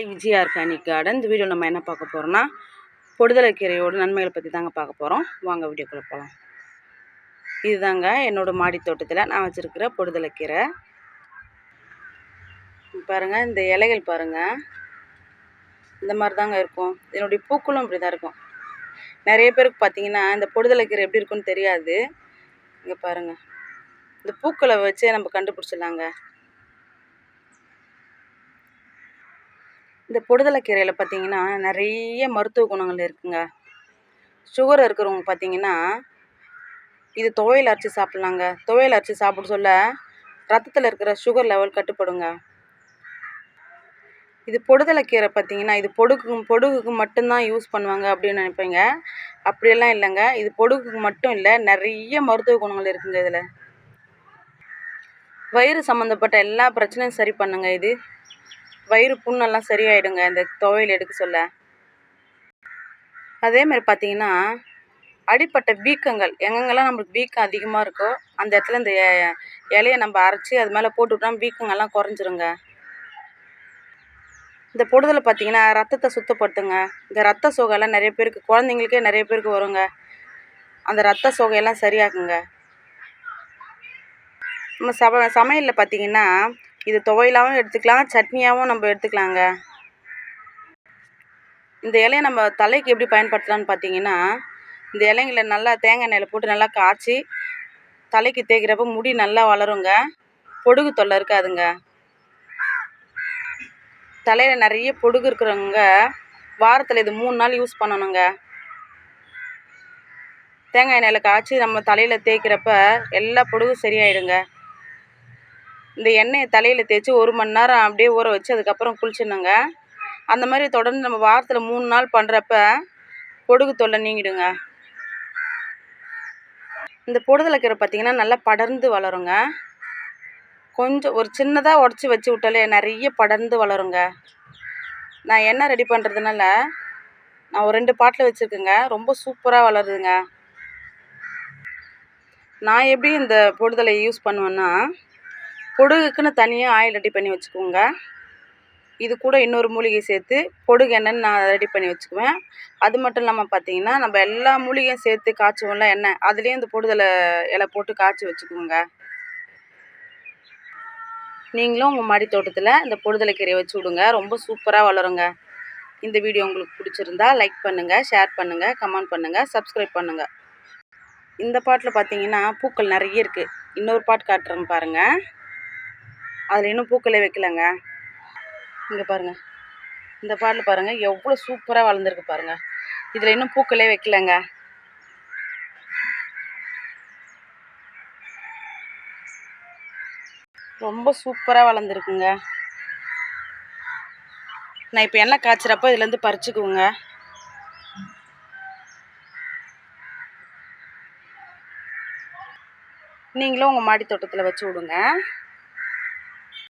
High Vijaya organic garden இந்த video நம்ம என்ன பார்க்க போகிறோம்னா பொடுதலை கீரையோட நன்மைகளை பற்றி தாங்க பார்க்க போகிறோம் வாங்க வீடியோக்குள்ளே போகலாம் இதுதாங்க என்னோடய மாடி தோட்டத்தில் நான் வச்சுருக்கிற பொடுதலை கீரை. பாருங்கள் இந்த இலைகள் பாருங்கள் இந்த மாதிரி தாங்க இருக்கும். என்னுடைய பூக்களும் இப்படி தான் இருக்கும். நிறைய பேருக்கு பார்த்தீங்கன்னா இந்த பொடுதலை கீரை எப்படி இருக்குன்னு தெரியாது. இங்கே பாருங்கள் இந்த பூக்களை வச்சே நம்ம கண்டுபிடிச்சிடலாங்க. இந்த பொடுதலை கீரையில் பார்த்தீங்கன்னா நிறைய மருத்துவ குணங்கள் இருக்குங்க. சுகர் இருக்கிறவங்க பார்த்தீங்கன்னா இது துவையல் அரைச்சி சாப்பிட்லாங்க. துவையல் அரைச்சி சாப்பிட சொல்ல ரத்தத்தில் இருக்கிற சுகர் லெவல் கட்டுப்படுங்க. இது பொடுதலை கீரை பார்த்தீங்கன்னா இது பொடுகு பொடுகுக்கு மட்டும்தான் யூஸ் பண்ணுவாங்க அப்படின்னு நினைப்பீங்க. அப்படியெல்லாம் இல்லைங்க. இது பொடுகுக்கு மட்டும் இல்லை நிறைய மருத்துவ குணங்கள் இருக்குங்க இதில். வயிறு சம்மந்தப்பட்ட எல்லா பிரச்சனையும் சரி பண்ணுங்க இது. வயிறு புண்ணெல்லாம் சரியாயிடுங்க. இந்த துவையல் எடுக்க சொல்ல. அதேமாதிரி பார்த்தீங்கன்னா அடிப்பட்ட வீக்கங்கள். எங்கெங்கெல்லாம் நம்மளுக்கு வீக்கம் அதிகமாக இருக்கோ அந்த இடத்துல இந்த இலையை நம்ம அரைச்சி அது மேலே போட்டுவிட்டோம் வீக்கங்கள்லாம் குறைஞ்சிருங்க. இந்த பொடுதலை பார்த்தீங்கன்னா ரத்தத்தை சுத்தப்படுத்துங்க. இந்த ரத்த சோகையெல்லாம் நிறைய பேருக்கு குழந்தைங்களுக்கே நிறைய பேருக்கு வருங்க. அந்த ரத்த சோகையெல்லாம் சரியாக்குங்க நம்ம சப சமையலில் பார்த்தீங்கன்னா இது துவையலாகவும் எடுத்துக்கலாம் சட்னியாகவும் நம்ம எடுத்துக்கலாங்க. இந்த இலையை நம்ம தலைக்கு எப்படி பயன்படுத்தலாம்னு பார்த்தீங்கன்னா இந்த இலைங்களை நல்லா தேங்காய் எண்ணெயில் போட்டு நல்லா காய்ச்சி தலைக்கு தேய்க்கிறப்ப முடி நல்லா வளருங்க. பொடுகு தொல்லை இருக்காதுங்க. தலையில் நிறைய பொடுகு இருக்கிறவங்க வாரத்தில் இது மூணு நாள் யூஸ் பண்ணணுங்க. தேங்காய் எண்ணெயில் காய்ச்சி நம்ம தலையில் தேய்க்கிறப்ப எல்லா பொடுகும் சரியாயிடுங்க. இந்த எண்ணெயை தலையில் தேய்ச்சி ஒரு மணி நேரம் அப்படியே ஊற வச்சு அதுக்கப்புறம் குளிச்சிடணுங்க. அந்த மாதிரி தொடர்ந்து நம்ம வாரத்தில் மூணு நாள் பண்ணுறப்ப பொடுகு தொல்லை நீங்கிடுங்க. இந்த பொடுதலை கீரை பார்த்திங்கன்னா நல்லா படர்ந்து வளருங்க. கொஞ்சம் ஒரு சின்னதாக உடச்சி வச்சு விட்டாலே நிறைய படர்ந்து வளருங்க. நான் எண்ணெய் ரெடி பண்ணுறதுனால நான் ஒரு ரெண்டு பாட்டில் வச்சுருக்கேங்க. ரொம்ப சூப்பராக வளருதுங்க. நான் எப்படி இந்த பொடுதலை யூஸ் பண்ணுவேன்னா பொடுகுக்குன்னு தனியாக ஆயில் ரெடி பண்ணி வச்சுக்கோங்க. இது கூட இன்னொரு மூலிகை சேர்த்து பொடுகு எண்ணெய்னு நான் ரெடி பண்ணி வச்சுக்குவேன். அது மட்டும் இல்லாமல் பார்த்தீங்கன்னா நம்ம எல்லா மூலிகையும் சேர்த்து காய்ச்சுவோம்ல எண்ணெய் அதுலேயும் இந்த பொடுதலை இலை போட்டு காய்ச்சி வச்சுக்கோங்க. நீங்களும் உங்கள் மாடி தோட்டத்தில் இந்த பொடுதலை கீரையை வச்சு விடுங்க. ரொம்ப சூப்பராக வளருங்க. இந்த வீடியோ உங்களுக்கு பிடிச்சிருந்தா லைக் பண்ணுங்கள் ஷேர் பண்ணுங்கள் கமெண்ட் பண்ணுங்கள் சப்ஸ்கிரைப் பண்ணுங்கள் இந்த பாட்டில் பார்த்தீங்கன்னா பூக்கள் நிறைய இருக்குது இன்னொரு பாட்டு காட்டுறேங்க பாருங்கள் அதில் இன்னும் பூக்களே வைக்கலங்க. இங்கே பாருங்கள் இந்த பாட்டில் பாருங்கள் எவ்வளோ சூப்பராக வளர்ந்துருக்கு பாருங்கள் இதில் இன்னும் பூக்களே வைக்கலங்க. ரொம்ப சூப்பராக வளர்ந்துருக்குங்க. நான் இப்போ எண்ணெய் காய்ச்சிறப்போ இதுலேருந்து பறிச்சுக்குவோங்க. நீங்களும் உங்கள் மாடி தோட்டத்தில் வச்சு விடுங்க.